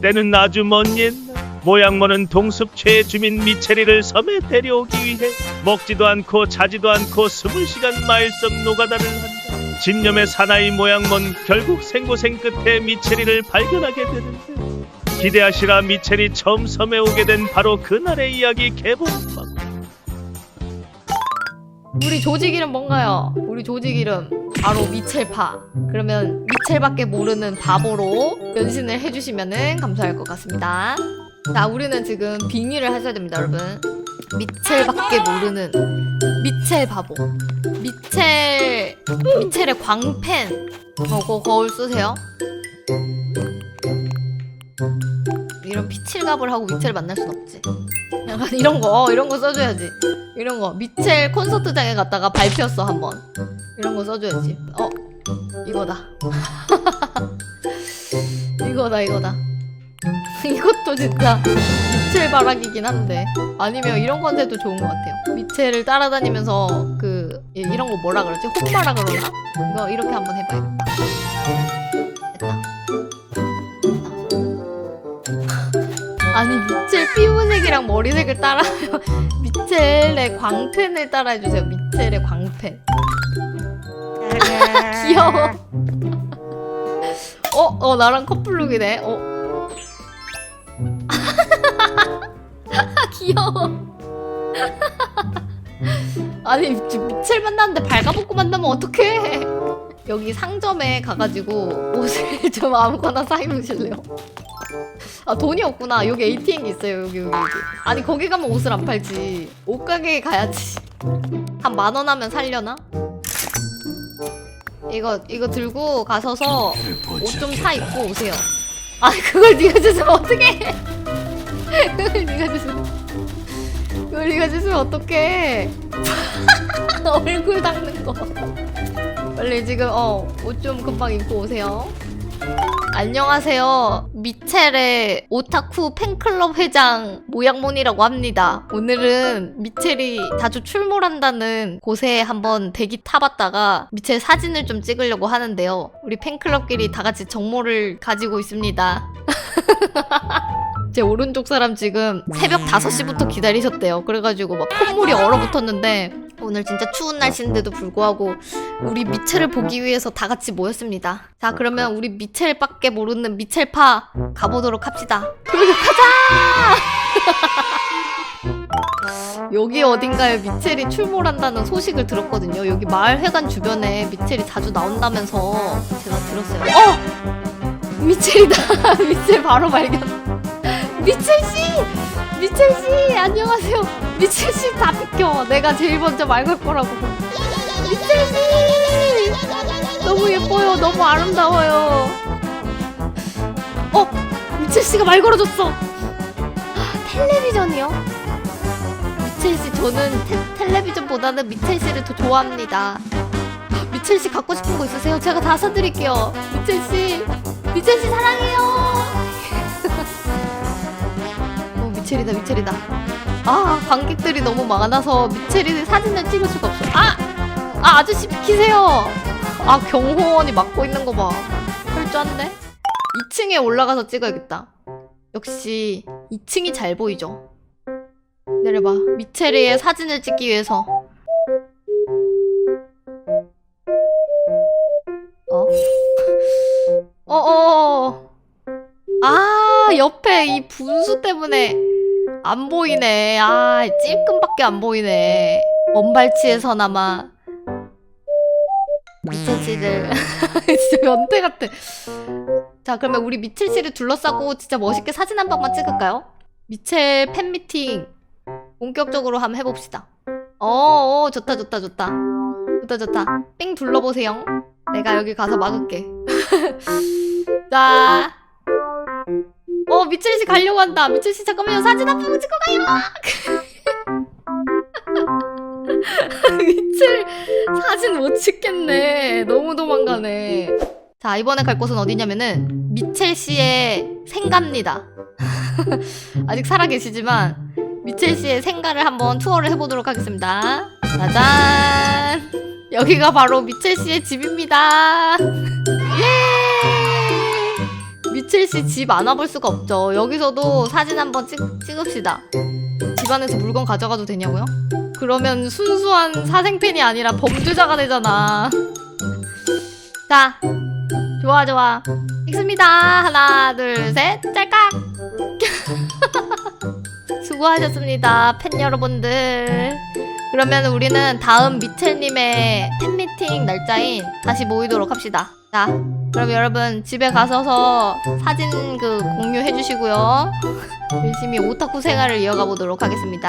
때는 아주 먼 옛날 모양모는 동숲 최주민 미체리를 섬에 데려오기 위해 먹지도 않고 자지도 않고 스물 시간 마일섬 노가다를 한다. 집념의 사나이 모양몬 결국 생고생 끝에 미체리를 발견하게 되는데 기대하시라 미체리 처음 섬에 오게 된 바로 그날의 이야기 개봉방 우리 조직 이름 뭔가요? 우리 조직 이름 바로 미첼파. 그러면 미첼밖에 모르는 바보로 변신을 해주시면은 감사할 것 같습니다. 자, 우리는 지금 빙의를 하셔야 됩니다, 여러분. 미첼밖에 모르는 미첼 바보. 미첼 미첼의 광팬. 어, 거 거울 쓰세요. 이런 피칠갑을 하고 미첼을 만날 순 없지. 약간 이런 거, 어, 이런 거 써줘야지. 이런 거. 미첼 콘서트장에 갔다가 발표했어 한번. 이런 거 써줘야지. 어? 이거다. 이거다 이거다. 이것도 진짜 미첼 바락이긴 한데. 아니면 이런 컨셉도 좋은 것 같아요. 미첼을 따라다니면서 그 이- 이런 거 뭐라 그러지? 홈바라 그러나? 이거 이렇게 한번 해봐야 아니 미첼 피부색이랑 머리색을 따라하면 미첼의 광팬을 따라해주세요. 미첼의 광팬. 귀여워. 어, 어, 나랑 커플룩이네. 어. 귀여워. 아니, 미첼 만났는데 발가벗고 만나면 어떡해. 여기 상점에 가가지고 옷을 좀 아무거나 사입으실래요? 아 돈이 없구나. 여기 ATM기 있어요 여기 여기 여기. 아니 거기 가면 옷을 안 팔지. 옷가게에 가야지. 한 만 원 하면 살려나? 이거 이거 들고 가셔서 옷 좀 사 입고 오세요. 아 그걸 네가 주시면 어떡해? 그걸 네가 주시면 그걸 네가 주시면 어떡해? 얼굴 닦는 거. 빨리 지금 어 옷 좀 금방 입고 오세요 안녕하세요. 미첼의 오타쿠 팬클럽 회장 모양몬이라고 합니다. 오늘은 미첼이 자주 출몰한다는 곳에 한번 대기 타봤다가 미첼 사진을 좀 찍으려고 하는데요. 우리 팬클럽끼리 다 같이 정모를 가지고 있습니다. 제 오른쪽 사람 지금 새벽 5시부터 기다리셨대요. 그래가지고 막 콧물이 얼어붙었는데 오늘 진짜 추운 날씨인데도 불구하고 우리 미첼을 보기 위해서 다 같이 모였습니다. 자, 그러면 우리 미첼밖에 모르는 미첼파 가보도록 합시다. 그러게 가자! 여기 어딘가에 미첼이 출몰한다는 소식을 들었거든요. 여기 마을회관 주변에 미첼이 자주 나온다면서 제가 들었어요. 어! 미첼이다! 미첼 바로 발견. 미첼 씨! 미첼 씨! 안녕하세요. 미첼 씨다 비켜. 내가 제일 먼저 말 걸 거라고. 미첼 씨! 너무 예뻐요. 너무 아름다워요. 어, 미첼 씨가 말 걸어줬어. 텔레비전이요? 미첼 씨, 저는 테, 텔레비전보다는 미첼 씨를 더 좋아합니다. 미첼 씨 갖고 싶은 거 있으세요? 제가 다 사드릴게요. 미첼 씨, 미첼 씨 사랑해요. 어, 미첼이다, 미첼이다. 아, 관객들이 너무 많아서 미첼이 사진을 찍을 수가 없어. 아, 아 아저씨 비키세요. 아 경호원이 막고 있는 거 봐. 철저한데? 2층에 올라가서 찍어야겠다. 역시 2층이 잘 보이죠. 내려봐. 미체리의 사진을 찍기 위해서. 어? 어, 어. 아, 옆에 이 분수 때문에 안 보이네. 아, 찔끔밖에 안 보이네. 먼발치에서나마 미첼 씨를 진짜 변태 같아. 자, 그러면 우리 미첼 씨를 둘러싸고 진짜 멋있게 사진 한 방만 찍을까요? 미첼 팬미팅 본격적으로 한번 해봅시다. 어, 어, 좋다, 좋다, 좋다. 좋다, 좋다. 삥 둘러보세요. 내가 여기 가서 막을게. 자. 어, 미첼 씨 가려고 한다. 미첼 씨 잠깐만요. 사진 한 번 찍고 가요. 미첼 사진 못 찍겠네. 너무 도망가네. 자, 이번에 갈 곳은 어디냐면은 미첼 씨의 생가입니다. 아직 살아 계시지만 미첼 씨의 생가를 한번 투어를 해보도록 하겠습니다. 짜잔! 여기가 바로 미첼 씨의 집입니다. 예! 미첼 미첼 씨집 안 와볼 수가 없죠. 여기서도 사진 한번 찍, 찍읍시다. 집 안에서 물건 가져가도 되냐고요? 그러면 순수한 사생팬이 아니라 범죄자가 되잖아. 자, 좋아 좋아. 찍습니다. 하나, 둘, 셋, 짤깍. 수고하셨습니다, 팬 여러분들. 그러면 우리는 다음 미첼님의 팬미팅 날짜인 다시 모이도록 합시다. 자, 그럼 여러분 집에 가셔서 사진 그 공유해 주시고요. 열심히 오타쿠 생활을 이어가 보도록 하겠습니다.